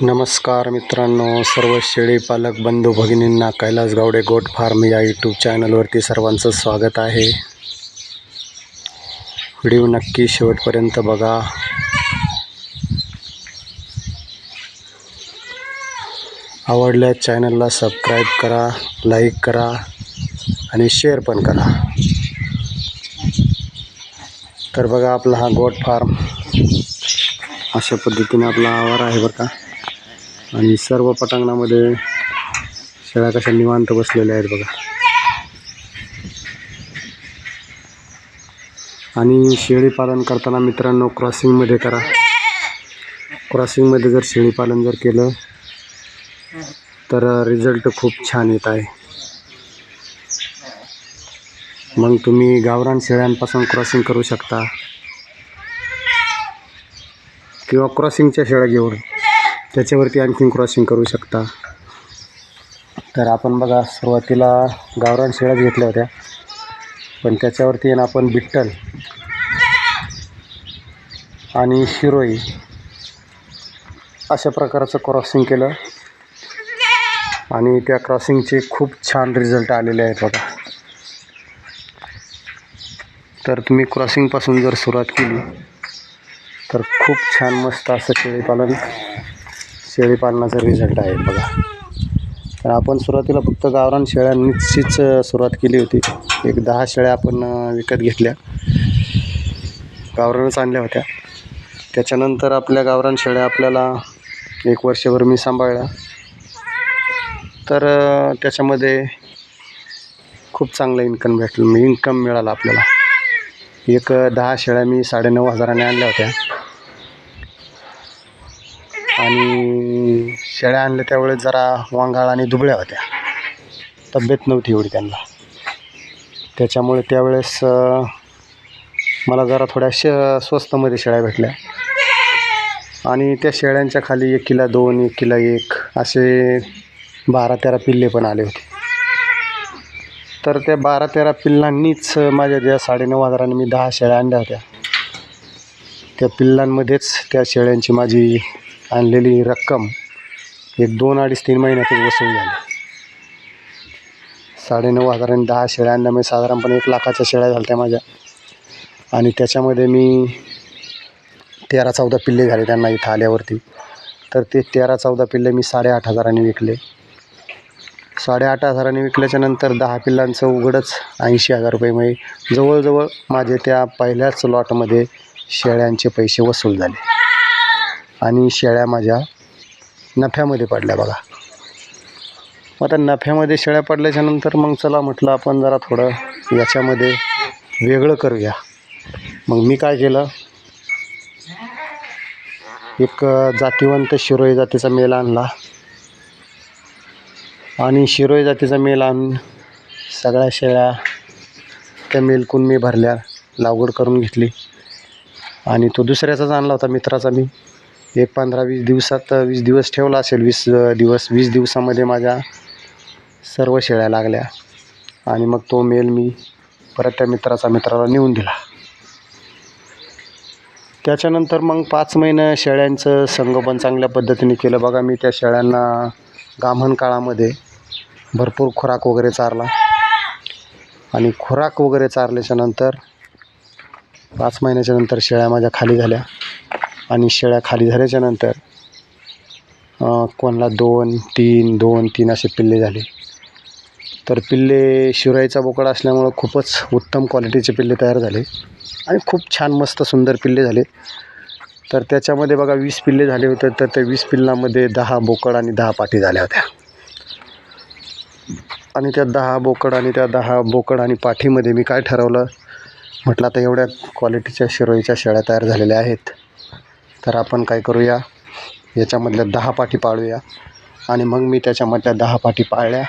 नमस्कार मित्रांनो सर्व शेळी पालक बंधू भगिनींना कैलास गावडे गोट फार्म या यूट्यूब चॅनलवरती सर्वांचं स्वागत आहे. व्हिडिओ नक्की शेवटपर्यंत बघा. आवडल्यास चॅनलला सबस्क्राईब करा लाईक करा आणि शेअर पण करा. तर बघा आपला हा गोट फार्म. अशा पद्धतीने आपला आवार आहे बरं का. आणि सर्व पटांगणामध्ये शेळ्या कशा निवांत बसलेल्या आहेत बघा. आणि शेळी पालन करताना मित्रांनो क्रॉसिंगमध्ये करा. क्रॉसिंगमध्ये जर शेळी पालन जर केलं तर रिझल्ट खूप छान येत आहे. मग तुम्ही गावरान शेळ्यांपासून क्रॉसिंग करू शकता. किंवा क्रॉसिंगच्या शेळ्या घेऊन. त्याच्यावरती आणखीन क्रॉसिंग करू शकता. तर आपण बघा सुरुवातीला गावरान शेळ्याच घेतल्या होत्या. पण त्याच्यावरती आहे ना आपण बिट्टल आणि शिरोई अशा प्रकारचं क्रॉसिंग केलं. आणि त्या क्रॉसिंगचे खूप छान रिझल्ट आलेले आहेत बघा. तर तुम्ही क्रॉसिंगपासून जर सुरुवात केली तर खूप छान मस्त असं शेळीपालन शेळीपालनाचा रिझल्ट आहे बघा. तर आपण सुरुवातीला फक्त गावरान शेळ्यांनीचीच सुरुवात केली होती. एक दहा शेळ्या आपण विकत घेतल्या. गावरानच आणल्या होत्या. त्याच्यानंतर आपल्या गावरान शेळ्या आपल्याला एक वर्षभर मी सांभाळल्या. तर त्याच्यामध्ये खूप चांगलं इन्कम भेटलं. इन्कम मिळालं आपल्याला. एक दहा शेळ्या मी साडेनऊ हजाराने आणल्या होत्या. आणि शेळ्या आणल्या त्यावेळेस जरा वांगाळ आणि दुबळ्या होत्या. तब्येत नव्हती एवढी त्यांना. त्याच्यामुळे त्यावेळेस मला जरा थोड्या श स्वस्तमध्ये शेळ्या भेटल्या. आणि त्या शेळ्यांच्या खाली एक किला दोन एक किला एक असे बारा तेरा पिल्ले पण आले होते. तर त्या बारा तेरा पिल्लांनीच माझ्या ज्या साडेनऊ हजाराने मी दहा शेळ्या आणल्या होत्या. त्या पिल्लांमध्येच त्या शेळ्यांची माझी आणलेली रक्कम एक दोन अडीच तीन महिन्यातच वसूल झाली. साडेनऊ हजारांनी दहा शेळ्या मी साधारणपणे एक लाखाच्या शेळ्या झाल्या त्या माझ्या. आणि त्याच्यामध्ये मी तेरा चौदा पिल्ले झाले त्यांना इथं आल्यावरती. तर ते तेरा चौदा पिल्ले मी साडेआठ हजारांनी विकले. साडेआठ हजारांनी विकल्याच्या नंतर दहा पिल्लांचं उघडच ऐंशी हजार रुपये म्हणजे जवळजवळ माझे त्या पहिल्याच लॉटमध्ये शेळ्यांचे पैसे वसूल झाले. आणि शेळ्या माझ्या नफ्यामध्ये पडल्या बघा. मग आता नफ्यामध्ये शेळ्या पडल्याच्यानंतर मग चला म्हटलं आपण जरा थोडं याच्यामध्ये वेगळं करूया. मग मी काय केलं? एक जातीवंत शिरोई जातीचा मेल आणला. आणि शिरोई जातीचा मेल आणून सगळ्या शेळ्या त्या मेलकून मी भरल्या लागवड करून घेतली. आणि तो दुसऱ्याचाच आणला होता मित्राचा मी. एक पंधरा वीस दिवसात वीस दिवस ठेवला असेल वीस दिवस वीस दिवसामध्ये माझ्या सर्व शेळ्या लागल्या. आणि मग तो मेल मी परत त्या मित्राचा मित्राला नेऊन दिला. त्याच्यानंतर मग पाच महिने शेळ्यांचं संगोपन चांगल्या पद्धतीने केलं. बघा मी त्या शेळ्यांना गामण काळामध्ये भरपूर खुराक वगैरे चारला. आणि खुराक वगैरे चारल्याच्या नंतर पाच महिन्याच्या नंतर शेळ्या माझ्या खाली झाल्या. आणि शेळ्या खाली झाल्याच्यानंतर कोणाला दोन तीन दोन तीन असे पिल्ले झाले. तर पिल्ले शिराईचा बोकड असल्यामुळं खूपच उत्तम क्वालिटीचे पिल्ले तयार झाले. आणि खूप छान मस्त सुंदर पिल्ले झाले. तर त्याच्यामध्ये बघा वीस पिल्ले झाले होते. तर त्या वीस पिल्लामध्ये दहा बोकड आणि दहा पाठी झाल्या होत्या. आणि त्या दहा बोकड आणि त्या दहा बोकड आणि पाठीमध्ये मी काय ठरवलं? म्हटलं आता एवढ्या क्वालिटीच्या शिरोईच्या शेळ्या तयार झालेल्या आहेत. तर आपण काय करूया? याच्यामधल्या दहा पाठी पाळूया. आणि मग मी त्याच्यामधल्या दहा पाठी पाळल्या.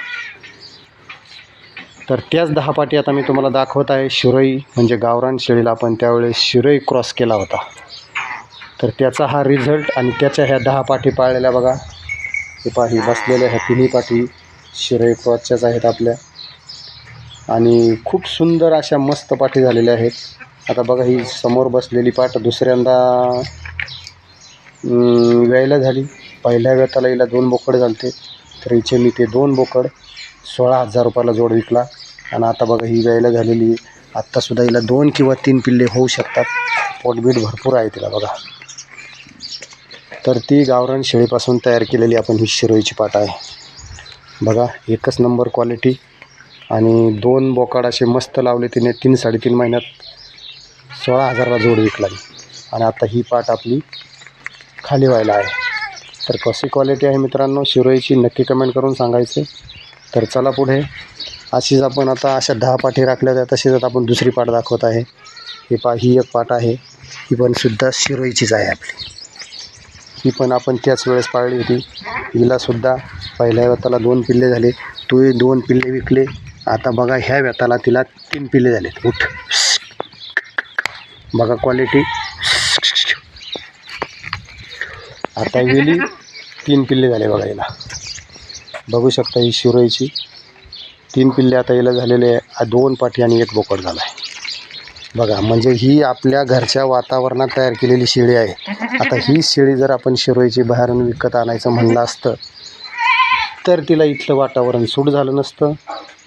तर त्याच दहा पाठी आता मी तुम्हाला दाखवत आहे. शिरोई म्हणजे गावरान शेळीला आपण त्यावेळेस शिरोई क्रॉस केला होता. तर त्याचा हा रिझल्ट आणि त्याच्या ह्या दहा पाठी पाळलेल्या बघा. हे पाही बसलेल्या ह्या तिन्ही पाठी शिरोई क्रॉसच्याच आहेत आपल्या. आणि खूप सुंदर अशा मस्त पाठी झालेल्या आहेत. आता बघा ही समोर बसलेली पाठ दुसऱ्यांदा गायला वेळेला झाली. पहिल्या वेताला हिला दोन बोकड झालते. तर हिचे मी ते दोन बोकड सोळा हजार रुपयाला जोड विकला. आणि आता बघा ही वेळेला झालेली आहे. आत्तासुद्धा हिला दोन किंवा तीन पिल्ले होऊ शकतात. पोटबीट भरपूर आहे तिला बघा. तर ती गावरान शेळीपासून तयार केलेली आपण ही शिरोईची पाट आहे. बघा एकच नंबर क्वालिटी. आणि दोन बोकाड असे मस्त लावले तिने तीन साडेतीन महिन्यात. सोळा हजाराला जोड विकला. आणि आता ही पाट आपली खाली व्हायला आहे. तर कशी क्वालिटी आहे मित्रांनो? शिरोईची नक्की कमेंट करून सांगायचे. तर चला पुढे. अशीच आपण आता अशा दहा पाठी राखल्या त्या तशीच आता आपण दुसरी पाट दाखवत आहे. ही पा ही एक पाठ आहे. ही पण सुद्धा शिरोईचीच आहे आपली. ही पण आपण त्याच वेळेस पाळली होती. हिलासुद्धा पहिल्या व्यताला दोन पिल्ले झाले. तू दोन पिल्ले विकले. आता बघा ह्या व्यताला तिला तीन पिल्ले झालेत. उठ. बघा क्वालिटी आता गेली तीन पिल्ले झाले बघा हिला. बघू शकता ही शिरोईची. तीन पिल्ले आता हिला झालेले आहे. दोन पाठी आणि एक बोकड झाला आहे बघा म्हणजे ही आपल्या घरच्या वातावरणात तयार केलेली शेळी आहे. आता ही शेळी जर आपण शिरोईची बाहेरून विकत आणायचं म्हणलं असतं तर तिला इथलं वातावरण सूट झालं नसतं.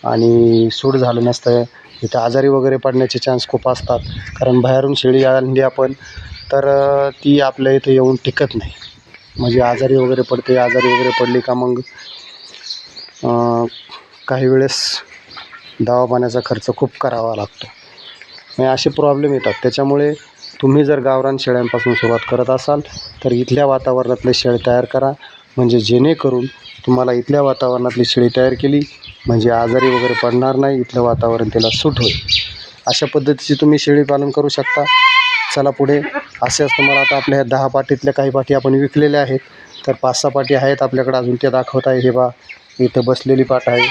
आणि सूट झालं नसतं इथं आजारी वगैरे पडण्याचे चान्स खूप असतात. कारण बाहेरून शेळी आणली आपण तर ती आपल्या इथं येऊन टिकत नाही. म्हणजे आजारी वगैरे पडते आजारी वगैरे पडली का मग काही वेळेस दवापाण्याचा खर्च खूप करावा लागतो. आणि असे प्रॉब्लेम येतात. त्याच्यामुळे तुम्ही जर गावरान शेळ्यांपासून सुरुवात करत असाल तर इथल्या वातावरणातले शेळ तयार करा. म्हणजे जेणेकरून तुम्हाला इथल्या वातावरणातली शेळी तयार केली म्हणजे आजारी वगैरे पडणार नाही इथलं वातावरण त्याला सूट होईल. अशा पद्धतीची तुम्ही शेळी पालन करू शकता. चला पुढे. असेच तुम्हाला आता आपल्या ह्या दहा पाटीतल्या काही पाठी आपण विकलेल्या आहेत. तर पाच सहा पाठी आहेत आपल्याकडे. अजून त्या दाखवत आहे. हे बा इथं बसलेली पाठ आहे.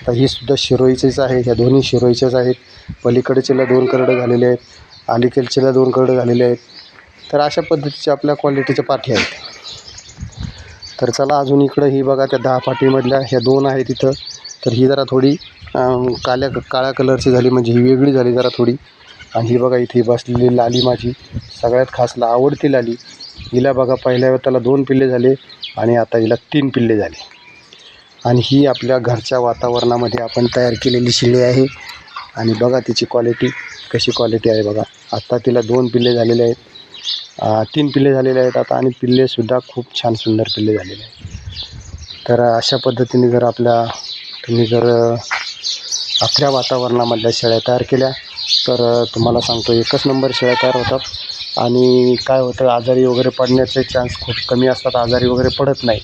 आता ही सुद्धा शिरोईचीच आहे. ह्या दोन्ही शिरोईच्याच आहेत. पलीकडचेला दोन करडं झालेले आहेत. अलीकडचेला दोन करडं झालेले आहेत. तर अशा पद्धतीच्या आपल्या क्वालिटीच्या पाठी आहेत. तर चला अजून इकडं ही बघा त्या दहा पाठीमधल्या. ह्या दोन आहेत इथं. तर ही जरा थोडी काळ्या काल्या काळ्या कलरची झाली. म्हणजे ही वेगळी झाली जरा थोडी. आणि ही बघा इथे बसलेली लाली माझी. सगळ्यात खास ला आवडती लाली. हिला बघा पहिल्या त्याला दोन पिल्ले झाले आणि आता हिला तीन पिल्ले झाले. आणि ही आपल्या घरच्या वातावरणामध्ये आपण तयार केलेली शेळी आहे. आणि बघा तिची क्वालिटी कशी क्वालिटी आहे बघा. आत्ता तिला दोन पिल्ले झालेले आहेत. तीन पिल्ले झालेले आहेत आता आणि पिल्लेसुद्धा खूप छान सुंदर पिल्ले झालेले आहेत. तर अशा पद्धतीने जर आपल्या तुम्ही जर आपल्या वातावरणामधल्या शेळ्या तयार केल्या तर तुम्हाला सांगतो एकच नंबर शेळ्या तयार होतात. आणि काय होतं आजारी वगैरे पडण्याचे चान्स खूप कमी असतात. आजारी वगैरे पडत नाही.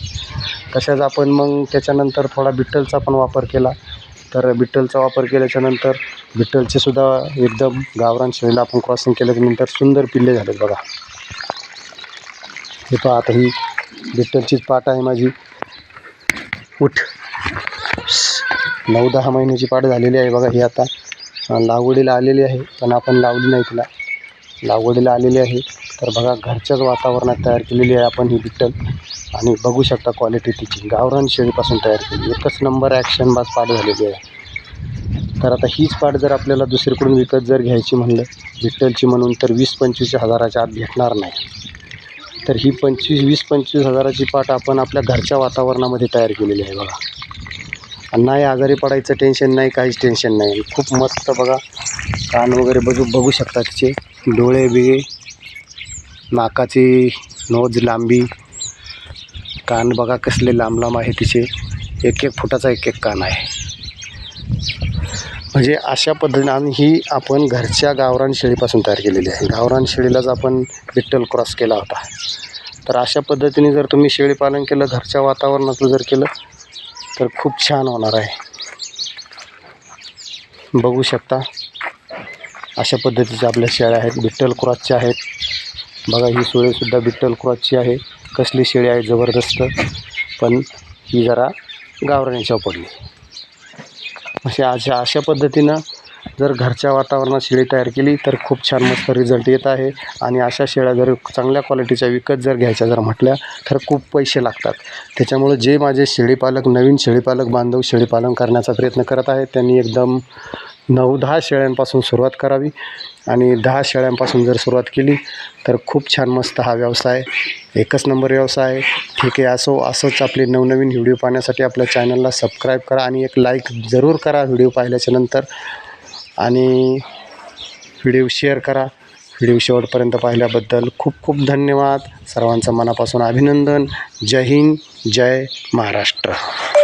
तसेच आपण मग त्याच्यानंतर थोडा बिट्टलचा पण वापर केला. तर बिट्टलचा वापर केल्याच्यानंतर बिट्टलचेसुद्धा एकदम गावरान शेळीला आपण क्रॉसिंग केल्यानंतर सुंदर पिल्ले झालेत बघा. हे पहा आता ही बिट्टलचीच पाट आहे माझी. उठ. नऊ दहा महिन्याची पाट झालेली आहे बघा ही आता. लागवडीला आलेली आहे पण आपण लावली नाही तिला. लागवडीला आलेली आहे. तर बघा घरच्याच वातावरणात तयार केलेली आहे आपण ही बिट्टल आणि बघू शकता क्वालिटी तिची. गावरान शेळीपासून तयार केली. एकच नंबर ॲक्शन बाज पाट झालेली आहे. तर आता हीच पाट जर आपल्याला दुसरीकडून विकत जर घ्यायची म्हणलं बिट्टलची म्हणून तर वीस पंचवीस हजाराच्या आत भेटणार नाही. तर ही पंचवीस वीस पंचवीस हजाराची पाट आपण आपल्या घरच्या वातावरणामध्ये तयार केलेली आहे बघा. आणि नाही आजारी पडायचं टेन्शन नाही काहीच टेन्शन नाही. खूप मस्त बघा. कान वगैरे बघू बघू शकता तिचे. डोळे बिळे नाकाची नोज लांबी. कान बघा कसले लांब लांब आहे तिचे. एक एक फुटाचा एक एक कान आहे. म्हणजे अशा पद्धतीने आणि ही आपण घरच्या गावरान शेळीपासून तयार केलेली आहे. गावरान शेळीलाच आपण विठ्ठल क्रॉस केला होता. तर अशा पद्धतीने जर तुम्ही शेळी पालन केलं घरच्या वातावरणातलं जर केलं तर खूप छान होणार आहे. बघू शकता. अशा पद्धतीच्या आपल्या शेळ्या आहेत. बिट्टल क्रॉसच्या आहेत. बघा ही सुद्धा बिट्टल क्रॉसची आहे. कसली शेळी आहे जबरदस्त. पण ही जरा गावरानीच्या पडली अशा अशा अशा पद्धतीनं जर घरच्या वातावरणात शेळी तयार केली तर खूप छान मस्त रिझल्ट येत आहे. आणि अशा शेळ्या जर चांगल्या क्वालिटीच्या विकत जर घ्यायच्या जर म्हटल्या तर खूप पैसे लागतात. त्याच्यामुळे जे माझे शेळीपालक नवीन शेळीपालक बांधव शेळीपालन करण्याचा प्रयत्न करत आहेत त्यांनी एकदम नऊ दहा शेळ्यांपासून सुरुवात करावी. आणि दहा शेळ्यांपासून जर सुरुवात केली तर खूप छान मस्त हा व्यवसाय एकच नंबर व्यवसाय आहे. ठीक आहे असो असंच आपले नवनवीन व्हिडिओ पाहण्यासाठी आपल्या चॅनलला सबस्क्राईब करा आणि एक लाईक जरूर करा. व्हिडिओ पाहिल्याच्या नंतर आणि व्हिडिओ शेअर करा. व्हिडिओ शेवटपर्यंत पाहिल्याबद्दल खूप खूप धन्यवाद. सर्वांचं मनापासून अभिनंदन. जय हिंद जय महाराष्ट्र.